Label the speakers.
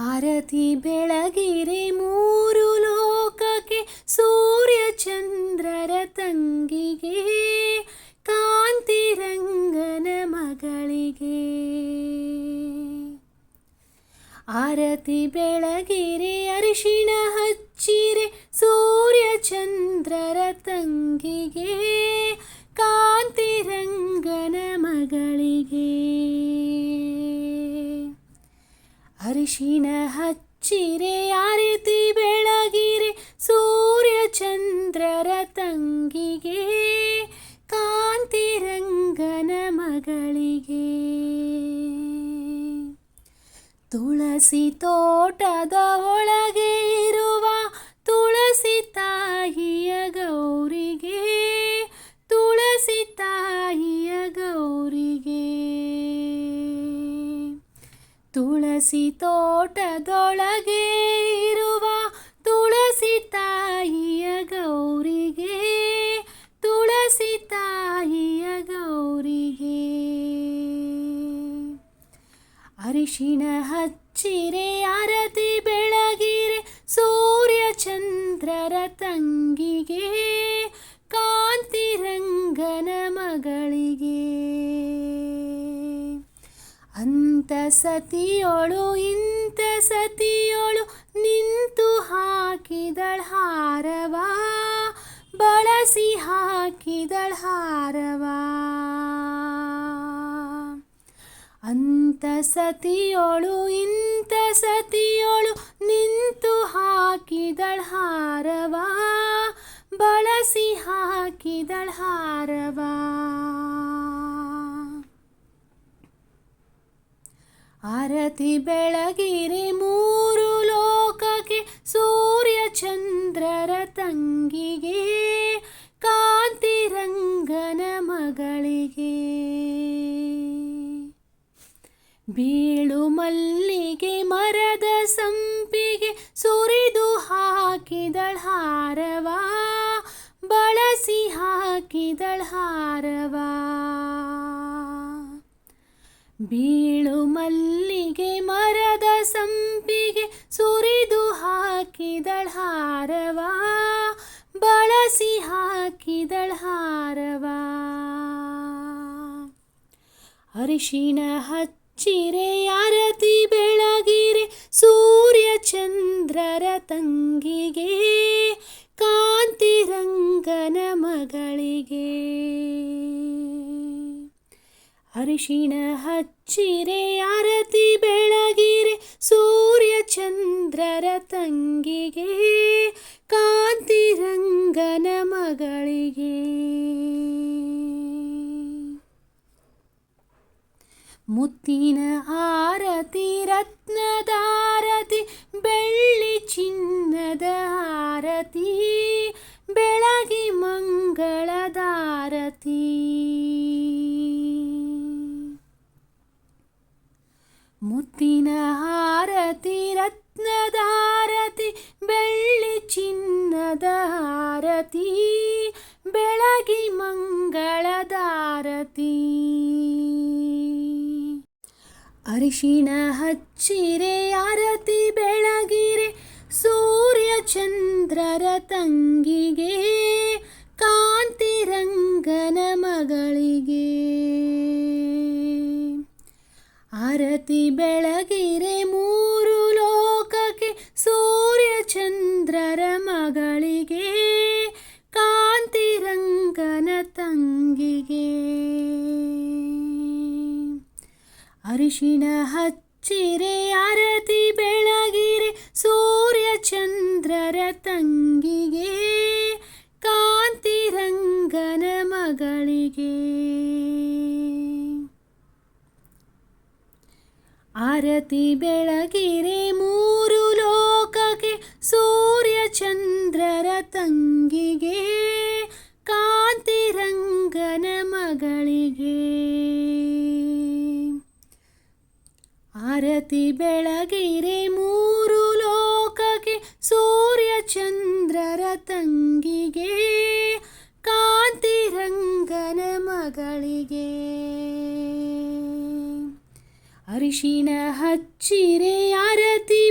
Speaker 1: ಆರತಿ ಬೆಳಗಿರೆ ಮೂರು ಲೋಕಕ್ಕೆ ಸೂರ್ಯ ಚಂದ್ರರ ತಂಗಿಗೆ ಕಾಂತಿರಂಗನ ಮಗಳಿಗೆ. ಆರತಿ ಬೆಳಗಿರೆ ಅರಿಶಿಣ ಹಚ್ಚಿರೆ ಸೂರ್ಯ ಚಂದ್ರರ ತಂಗಿಗೆ ಅರಿಶಿಣ ಹಚ್ಚಿರೆ ಆರತಿ ಬೆಳಗಿರೆ ಸೂರ್ಯ ಚಂದ್ರರ ತಂಗಿಗೆ ಕಾಂತಿರಂಗನ ಮಗಳಿಗೆ. ತುಳಸಿ ತೋಟದ ಒಳಗೆ ಇರುವ ತುಳಸಿ ತೋಟದೊಳಗೆ ಇರುವ ತುಳಸಿ ತಾಯಿಯ ಗೌರಿಗೆ, ತುಳಸಿ ತಾಯಿಯ ಗೌರಿಗೆ. ಅರಿಶಿಣ ಹಚ್ಚಿರೆ, ಆರತಿ ಬೆಳಗಿರೆ ಸೂರ್ಯ ಚಂದ್ರರ ತಂಗಿಗೆ ಅಂತ ಸತಿಯೋಳು ಇಂಥ ಸತಿಯೋಳು, ನಿಂತು ಹಾಕಿದಳ ಹಾರವ? ಬಳಸಿ ಹಾಕಿದಳ ಹಾರವ? ಅಂತ ಸತಿಯೋಳು ಇಂಥ ಸತಿಯೋಳು, ನಿಂತು ಹಾಕಿದಳ ಹಾರವ? ಬಳಸಿ ಹಾಕಿದಳ ಹಾರವ? ಆರತಿ ಬೆಳಗಿರಿ ಮೂರು ಲೋಕಕ್ಕೆ, ಸೂರ್ಯ ಚಂದ್ರರ ತಂಗಿಗೆ ಕಾಂತಿರಂಗನ ಮಗಳಿಗೆ. ಬೀಳು ಮಲ್ಲಿಗೆ ಮರದ ಸಂಪಿಗೆ, ಸುರಿದು ಹಾಕಿದಳ ಹಾರವ, ಬಳಸಿ ಹಾಕಿದಳ ಹಾರವ. ಬೀಳು ಮಲ್ಲಿಗೆ ಮರದ ಸಂಪಿಗೆ ಸುರಿದು ಹಾಕಿದಳ ಹಾರವ, ಬಳಸಿ ಹಾಕಿದಳ ಹಾರವ. ಅರಿಶಿಣ ಹಚ್ಚಿರೆ, ಆರತಿ ಬೆಳಗಿರೆ, ಸೂರ್ಯ ಚಂದ್ರರ ತಂಗಿಗೆ ಅರಿಶಿಣ ಹಚ್ಚಿರೆ, ಆರತಿ ಬೆಳಗಿರೆ, ಸೂರ್ಯ ಚಂದ್ರರ ತಂಗಿಗೆ ಕಾಂತಿರಂಗನ ಮಗಳಿಗೆ. ಮುತ್ತಿನ ಆರತಿ, ರತ್ನದಾರತಿ, ಬೆಳ್ಳಿ ಚಿನ್ನದ ಆರತಿ, ಬೆಳಗಿ ಮಂಗಳದಾರತಿ. ರತ್ನದಾರತಿ ಬೆಳ್ಳಿ ಚಿನ್ನದ ಆರತಿ ಬೆಳಗಿ ಮಂಗಳದಾರತಿ ಅರಿಶಿಣ ಹಚ್ಚಿರೆ ಆರತಿ ಬೆಳಗಿರೆ ಸೂರ್ಯ ಚಂದ್ರರ ತಂಗಿಗೆ ಅರಿಶಿಣ ಹಚ್ಚಿರೆ ಅರತಿ ಬೆಳಗಿರೆ ಸೂರ್ಯ ಚಂದ್ರರ ತಂಗಿಗೆ ಕಾಂತಿರಂಗನ ಮಗಳಿಗೆ. ಆರತಿ ಬೆಳಗಿರೆ ಮೂರು ಲೋಕಕ್ಕೆ ಸೂರ್ಯ ಚಂದ್ರರ ತಂಗಿಗೆ. ಆರತಿ ಬೆಳಗಿರೆ ಮೂರು ಲೋಕಕ್ಕೆ ಸೂರ್ಯ ಚಂದ್ರರ ತಂಗಿಗೆ ಕಾಂತಿರಂಗನ ಮಗಳಿಗೆ. ಅರಿಶಿನ ಹಚ್ಚಿರೆ ಅರತಿ ಆರತಿ